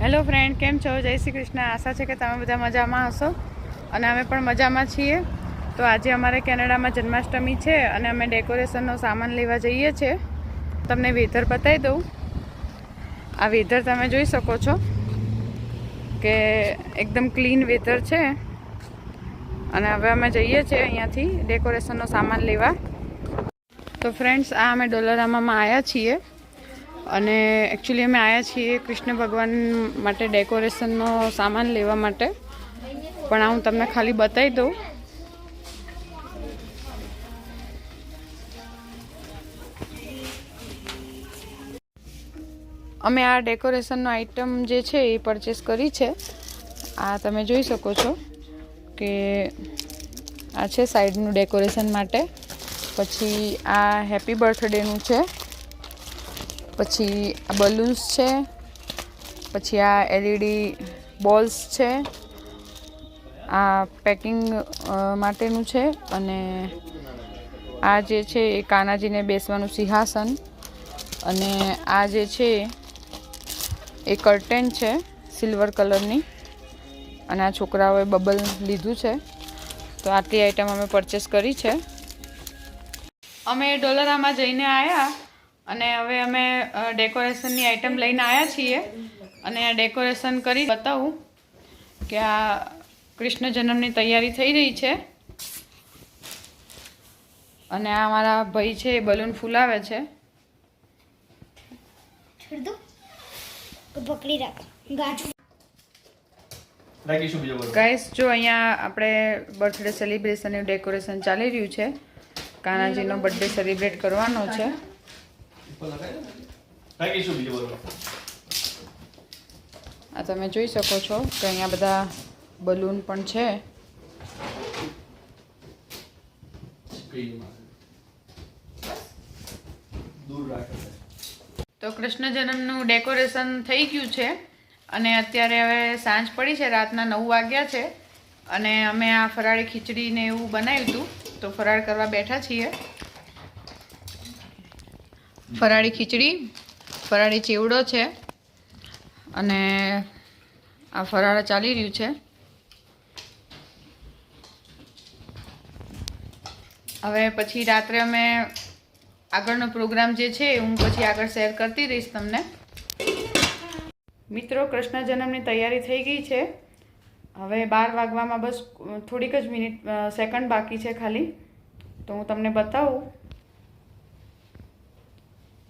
Hello friend, કેમ છો? જય શ્રી કૃષ્ણ. આશા છે કે તમે બધા મજામાં હશો અને અમે પણ મજામાં છીએ. તો આજે અમારે કેનેડામાં જન્માષ્ટમી છે અને અમે ડેકોરેશનનો સામાન લેવા જઈએ છીએ તમને વેધર બતાવી દઉં. આ વેધર તમે જોઈ શકો છો કે એકદમ ક્લીન વેધર છે. અને હવે અમે જઈએ છીએ અહીંયાથી ડેકોરેશનનો સામાન લેવા. તો ફ્રેન્ડ્સ, આ અમે ડોલરામામાં આવ્યા છીએ. અને એકચ્યુઅલી અમે આવ્યા છીએ કૃષ્ણ ભગવાન માટે ડેકોરેશનનો સામાન લેવા માટે. પણ હું તમને ખાલી બતાવી દઉં. અમે આ ડેકોરેશનનો આઇટમ જે છે એ પરચેસ કરી છે. આ તમે જોઈ શકો છો કે આ છે સાઈડનું ડેકોરેશન માટે. પછી આ હેપી બર્થડેનું છે. પછી આ બલૂન્સ છે, પછી આ એલઈડી બોલ્સ છે, આ પેકિંગ માટેનું છે અને આ જે છે એ કાનાજીને બેસવાનું સિંહાસન અને આ જે છે એ કર્ટેન છે સિલ્વર કલરની અને આ છોકરાઓએ બબલ લીધું છે. તો આટલી આઈટમ અમે પરચેસ કરી છે. અમે ડોલરામાં જઈને આવ્યા અને હવે અમે ડેકોરેશનની આઈટમ લઈને આવ્યા છીએ. અને ડેકોરેશન કરી બતાવું કે આ કૃષ્ણ જન્મની તૈયારી થઈ રહી છે. અને આ મારા ભાઈ છે એ બલૂન ફૂલાવે છે. છોડ દો. તો પકડી રાખ. ગાંઠ રાખીશું બીજો બોલો ગાઈસ જો અહીંયા આપણે બર્થડે સેલિબ્રેશનનું ડેકોરેશન ચાલી રહ્યું છે. કાનાજીનો બર્થડે સેલિબ્રેટ કરવાનો છે. આ તમે જોઈ શકો છો કે અહીંયા બધા બલૂન પણ છે. તો કૃષ્ણ જન્મનું ડેકોરેશન થઈ ગયું છે અને અત્યારે હવે સાંજ પડી છે, રાતના નવ વાગ્યા છે અને અમે આ ફરાળી ખીચડી ને એવું બનાવ્યું હતું. તો ફરાળ કરવા બેઠા છીએ. ફરાળી ખીચડી, ફરાળી ચેવડો છે અને આ ફરાળ ચાલી રહ્યું છે. હવે પછી રાત્રે અમે આગળનો પ્રોગ્રામ જે છે હું પછી આગળ શેર કરતી રહીશ તમને. મિત્રો કૃષ્ણ જન્મની તૈયારી થઈ ગઈ છે. હવે બાર વાગવામાં બસ થોડીક જ મિનિટ સેકન્ડ બાકી છે ખાલી. તો હું તમને બતાવું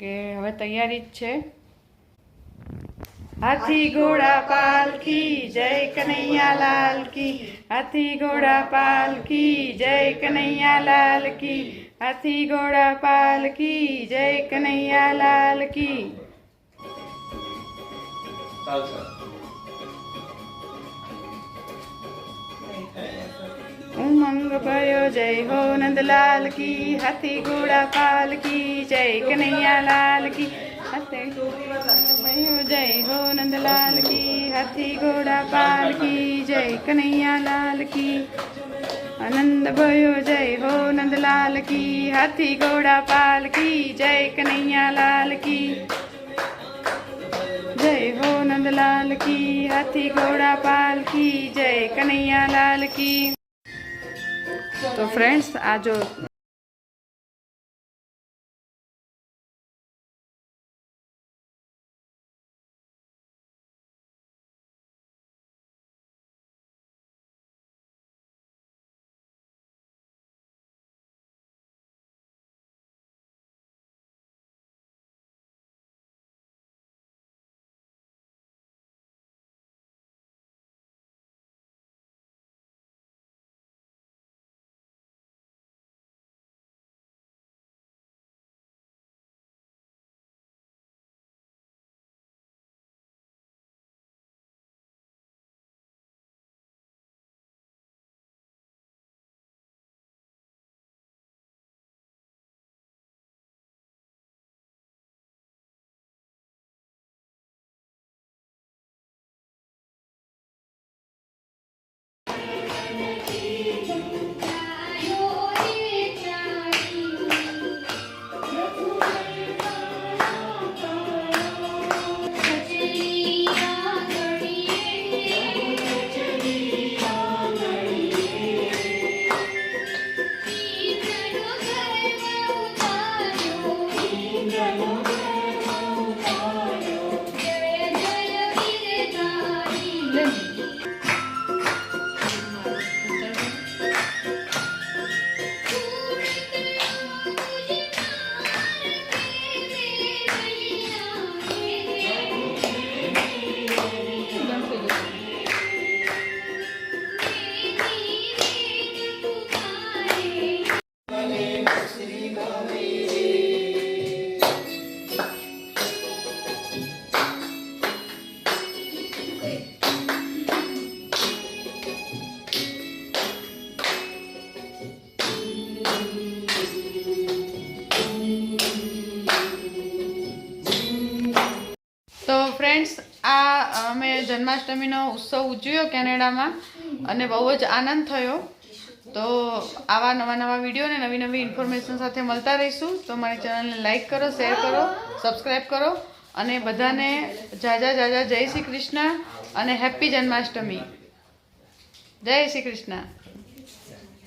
કે હવે તૈયારી જ છે. હાથી ઘોડા પાલકી જય કનૈયા લાલ કી. હાથી ઘોડા પાલકી જય કનૈયા લાલ કી. હાથી ઘોડા પાલકી જય કનૈયા લાલ કી ચાલશે ઉમંગ ભયો જય હો નંદલાલ કી હાથી ઘોડા પાલકી જય કનૈયા લાલ કી હાથી ભયો જય હો નંદલાલ કી હાથી ઘોડા પાલકી જય કનૈયા લાલ કી આનંદ ભયો જય હો નંદલાલ કી હાથી ઘોડા પાલકી જય કનૈયા લાલ કી જય હો નંદલાલ કી હાથી ઘોડા પાલકી જય કનૈયા લાલ કી તો ફ્રેન્ડ્સ આ જો અમે જન્માષ્ટમીનો ઉત્સવ ઉજવ્યો કેનેડામાં અને બહુ જ આનંદ થયો. તો આવા નવા નવા વીડિયો અને નવી નવી ઇન્ફોર્મેશન સાથે મળતા રહીશું. તો મારી ચેનલને લાઇક કરો શેર કરો સબસ્ક્રાઈબ કરો અને બધાને જાજા જાજા જય શ્રી કૃષ્ણ અને હેપી જન્માષ્ટમી. જય શ્રી કૃષ્ણ.